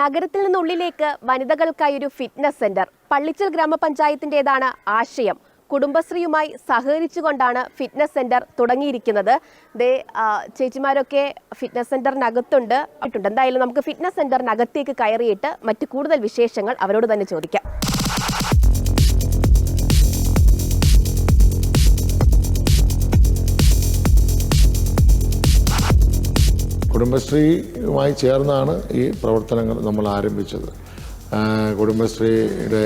നഗരത്തിൽ നിന്നുള്ളിലേക്ക് വനിതകൾക്കായി ഒരു fitness centre. Pallichal ഗ്രാമപഞ്ചായത്തിന്റെതാണ് ആശയം. കുടുംബശ്രീയുമായി സഹകരിച്ചുകൊണ്ടാണ് ഫിറ്റ്നസ് സെന്റർ തുടങ്ങിയിരിക്കുന്നത്. ദേ ചേച്ചിമാരൊക്കെ ഫിറ്റ്നസ് സെന്ററിനകത്തുണ്ട്. എന്തായാലും നമുക്ക് ഫിറ്റ്നസ് സെന്ററിനകത്തേക്ക് കയറിയിട്ട് മറ്റു കൂടുതൽ വിശേഷങ്ങൾ അവരോട് തന്നെ ചോദിക്കാം. കുടുംബശ്രീയുമായി ചേർന്നാണ് ഈ പ്രവർത്തനങ്ങൾ നമ്മൾ ആരംഭിച്ചത്. കുടുംബശ്രീയുടെ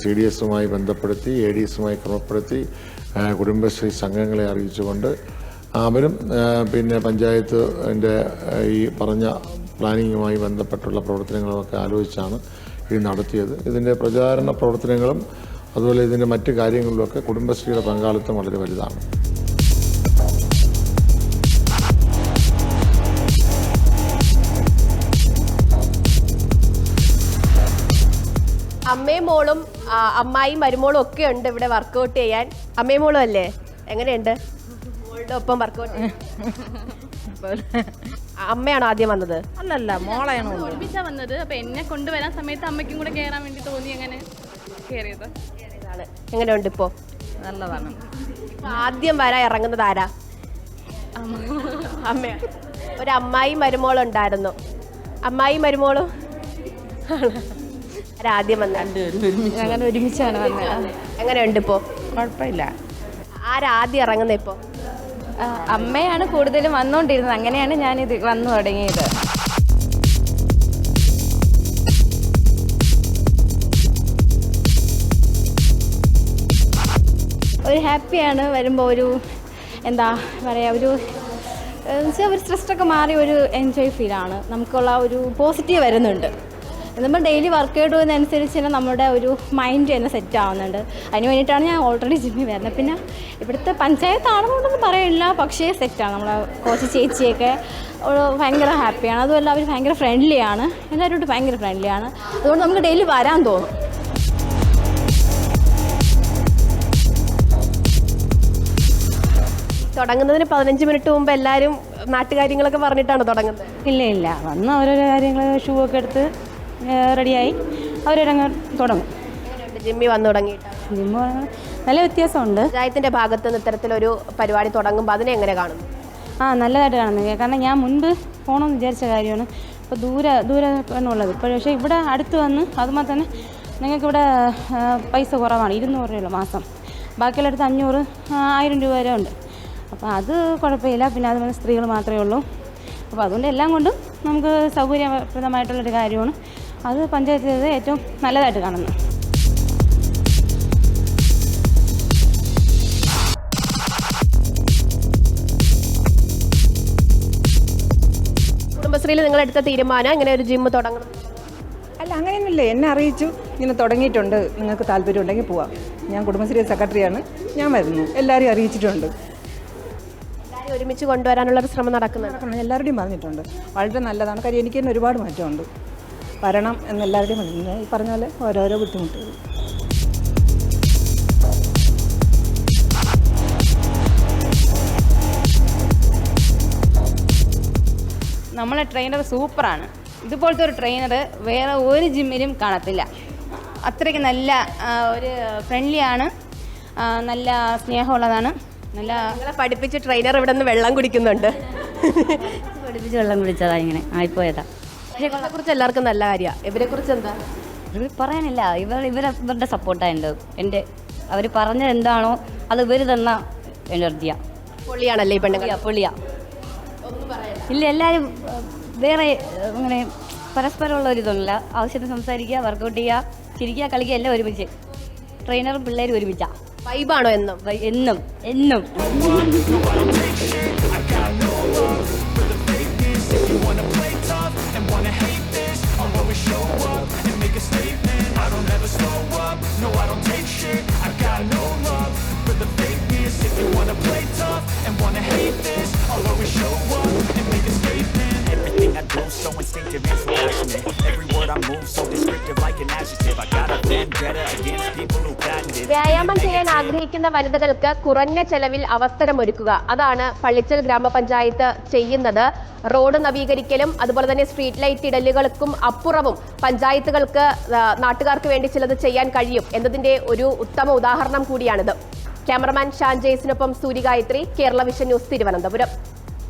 സി ഡി എസുമായി ബന്ധപ്പെടുത്തി എ ഡി എസുമായി ക്രമപ്പെടുത്തി കുടുംബശ്രീ സംഘങ്ങളെ അറിയിച്ചുകൊണ്ട് അവരും പിന്നെ പഞ്ചായത്തിന്റെ ഈ പറഞ്ഞ പ്ലാനിങ്ങുമായി ബന്ധപ്പെട്ടുള്ള പ്രവർത്തനങ്ങളുമൊക്കെ ആലോചിച്ചാണ് ഇത് നടത്തിയത്. ഇതിന്റെ പ്രചാരണ പ്രവർത്തനങ്ങളും അതുപോലെ ഇതിന്റെ മറ്റ് കാര്യങ്ങളിലുമൊക്കെ കുടുംബശ്രീയുടെ പങ്കാളിത്തം വളരെ വലുതാണ്. അമ്മയും മോളും അമ്മായിയും മരുമോളും ഒക്കെ ഉണ്ട് ഇവിടെ വർക്കൗട്ട് ചെയ്യാൻ. അമ്മയും മോളും അല്ലേ? എങ്ങനെയുണ്ട്? മോളുടെ ഒപ്പം വർക്കൗട്ട് അമ്മയാണോ ആദ്യം വന്നത്? അല്ലല്ല മോളാണ് ഒരുമിച്ചാ വന്നത്. അപ്പൊ എന്നെ കൊണ്ടുവരാൻ സമയത്ത് അമ്മയ്ക്കും കൂടെ കേറാൻ വേണ്ടി തോന്നി അങ്ങനെ കേറിയത്. എങ്ങനെയുണ്ട് ഇപ്പോ? നല്ലതാണ്. ഇപ്പൊ ആദ്യം വരാൻ ഇറങ്ങുന്നത് ആരാ? അമ്മ. ഒരു അമ്മായി മരുമോളുണ്ടായിരുന്നു അമ്മായി മരുമോളും ആരാദ്യം വന്നത്? അങ്ങനെ ഒരുമിച്ചാണ് വന്നത്. എങ്ങനെയുണ്ട് ഇപ്പോ? കുഴപ്പമില്ല. ആരാദ്യം ഇറങ്ങുന്ന ഇപ്പോ? അമ്മയാണ് കൂടുതലും വന്നുകൊണ്ടിരുന്നത് അങ്ങനെയാണ് ഞാൻ ഞാനിത് വന്നു തുടങ്ങിയത്. ഒരു ഹാപ്പിയാണ് വരുമ്പോൾ ഒരു എന്താ പറയുക ഒരു ഒരു സ്ട്രെസ്സൊക്കെ മാറി ഒരു എൻജോയ് ഫീലാണ് നമുക്കുള്ള ഒരു പോസിറ്റീവ് വരുന്നുണ്ട്. നമ്മൾ ഡെയിലി വർക്ക് പോകുന്നതനുസരിച്ച് തന്നെ നമ്മുടെ ഒരു മൈൻഡ് തന്നെ സെറ്റ് ആവുന്നുണ്ട്. അതിന് വേണ്ടിയിട്ടാണ് ഞാൻ ഓൾറെഡി ജിമ്മിൽ വരുന്നത്. പിന്നെ ഇവിടുത്തെ പഞ്ചായത്താണെന്നൊന്നും പറയില്ല പക്ഷേ സെറ്റാണ് നമ്മളെ കോച്ച് ചേച്ചിയൊക്കെ ഭയങ്കര ഹാപ്പിയാണ് അതുമല്ല അവർ ഭയങ്കര ഫ്രണ്ട്ലിയാണ് എല്ലാവരോടും ഭയങ്കര ഫ്രണ്ട്ലിയാണ് അതുകൊണ്ട് നമുക്ക് ഡെയിലി വരാൻ തോന്നും. തുടങ്ങുന്നതിന് പതിനഞ്ച് മിനിറ്റ് മുമ്പ് എല്ലാവരും നാട്ടുകാര്യങ്ങളൊക്കെ പറഞ്ഞിട്ടാണ് തുടങ്ങുന്നത്? ഇല്ല ഇല്ല. വന്ന് ഓരോരോ കാര്യങ്ങൾ ഷൂ ഒക്കെ എടുത്ത് റെഡിയായി. അവരങ്ങ് തുടങ്ങും. ജിമ്മി വന്നു തുടങ്ങിയിട്ട്? ജിമ്മ് നല്ല വ്യത്യാസമുണ്ട്. പഞ്ചായത്തിന്റെ ഭാഗത്ത് നിന്ന് ഇത്തരത്തിലൊരു പരിപാടി തുടങ്ങുമ്പോൾ അതിനെ എങ്ങനെ കാണും? ആ നല്ലതായിട്ട് കാണുന്നത്. കാരണം ഞാൻ മുൻപ് പോകണമെന്ന് വിചാരിച്ച കാര്യമാണ്. ഇപ്പോൾ ദൂരെ ദൂരെ ഉള്ളത് ഇപ്പോൾ പക്ഷേ ഇവിടെ അടുത്ത് വന്ന് അതുമാതിരി തന്നെ നിങ്ങൾക്കിവിടെ പൈസ കുറവാണ്. ഇരുന്നൂറ് രൂപയുള്ള മാസം. ബാക്കിയുള്ളടത്ത് അഞ്ഞൂറ് ആയിരം രൂപ വരെ ഉണ്ട്. അപ്പോൾ അത് കുഴപ്പമില്ല. പിന്നെ അതുപോലെ സ്ത്രീകൾ മാത്രമേ ഉള്ളൂ. അപ്പോൾ അതുകൊണ്ട് എല്ലാം കൊണ്ടും നമുക്ക് സൗകര്യപ്രദമായിട്ടുള്ളൊരു കാര്യമാണ്. അത് പഞ്ചായത്ത് ചെയ്തത് ഏറ്റവും നല്ലതായിട്ട് കാണുന്നു. കുടുംബശ്രീയിൽ നിങ്ങൾ എടുത്ത തീരുമാനം ഇങ്ങനെ ഒരു ജിം തുടങ്ങണം. അല്ല അങ്ങനെയൊന്നുമില്ല. എന്നെ അറിയിച്ചു. ഇങ്ങനെ തുടങ്ങിയിട്ടുണ്ട്. നിങ്ങൾക്ക് താല്പര്യം ഉണ്ടെങ്കിൽ പോവാം. ഞാൻ കുടുംബശ്രീ സെക്രട്ടറിയാണ്. ഞാൻ വരുന്നു. എല്ലാവരെയും അറിയിച്ചിട്ടുണ്ട്. എല്ലാവരും ഒരുമിച്ച് കൊണ്ടുവരാനുള്ള ഒരു ശ്രമം നടക്കുന്നുണ്ട്. നടക്കണം. എല്ലാവരുടെയും പറഞ്ഞിട്ടുണ്ട്. വളരെ നല്ലതാണ്. കാര്യം എനിക്ക് തന്നെ ഒരുപാട് മാറ്റമുണ്ട്. വരണം എന്നെല്ലാവരുടെയും പറഞ്ഞു ഈ പറഞ്ഞ പോലെ ഓരോരോ ബുദ്ധിമുട്ടുകൾ. നമ്മളെ ട്രെയിനർ സൂപ്പറാണ്. ഇതുപോലത്തെ ഒരു ട്രെയിനർ വേറെ ഒരു ജിമ്മിലും കാണത്തില്ല. അത്രയ്ക്ക് നല്ല ഒരു ഫ്രണ്ട്ലി ആണ് നല്ല സ്നേഹമുള്ളതാണ്. നല്ല പഠിപ്പിച്ച് പഠിപ്പിച്ച ട്രെയിനർ ഇവിടെ നിന്ന് വെള്ളം കുടിക്കുന്നുണ്ട്. പഠിപ്പിച്ച് വെള്ളം കുടിച്ചതാ ഇങ്ങനെ. ആയിപ്പോയതാ. ഇവരെ കുറിച്ച് എല്ലാവർക്കും നല്ല കാര്യമാണ് ഇവരെ കുറിച്ച് എന്താ? ഇവർ പറയാനില്ല. ഇവർ ഇവർ ഇവരുടെ സപ്പോർട്ടാണ് എന്റെ അവർ പറഞ്ഞത് എന്താണോ അത് ഇവർ തന്ന എനർജിയാ. പൊള്ളിയാണല്ലേ ഈ പെണ്ണുങ്ങൾ? പൊളിയാ ഇല്ല എല്ലാവരും വേറെ അങ്ങനെ പരസ്പരമുള്ള ഒരു ഇതൊന്നുമില്ല. ആവശ്യത്തിന് സംസാരിക്കുക വർക്കൗട്ട് ചെയ്യുക ചിരിക്കുക കളിക്കുക എല്ലാം ഒരുമിച്ച്. ട്രെയിനറും പിള്ളേരും ഒരുമിച്ചാ. വൈബാണോ എന്നും? എന്നും. എന്നും. I so instinctive and so passionate. Every word I move so descriptive like an adjective. I got a vendetta against people who patented. വ്യായാമം ചെയ്യാൻ ആഗ്രഹിക്കുന്ന വനിതകൾക്ക് കുറഞ്ഞ ചെലവിൽ അവസരമൊരുക്കുക. അതാണ് പള്ളിച്ചൽ ഗ്രാമപഞ്ചായത്ത് ചെയ്യുന്നത്. റോഡ് നവീകരിക്കലും അതുപോലെ തന്നെ സ്ട്രീറ്റ് ലൈറ്റ് ഇടലുകൾക്കും അപ്പുറവും പഞ്ചായത്തുകൾക്ക് നാട്ടുകാർക്ക് വേണ്ടി ചിലത് ചെയ്യാൻ കഴിയും എന്നതിന്റെ ഒരു ഉത്തമ ഉദാഹരണം കൂടിയാണിത്. ക്യാമറമാൻ ഷാൻ ജെയ്സിനൊപ്പം സൂര്യഗായത്രി കേരള വിഷൻ ന്യൂസ് തിരുവനന്തപുരം.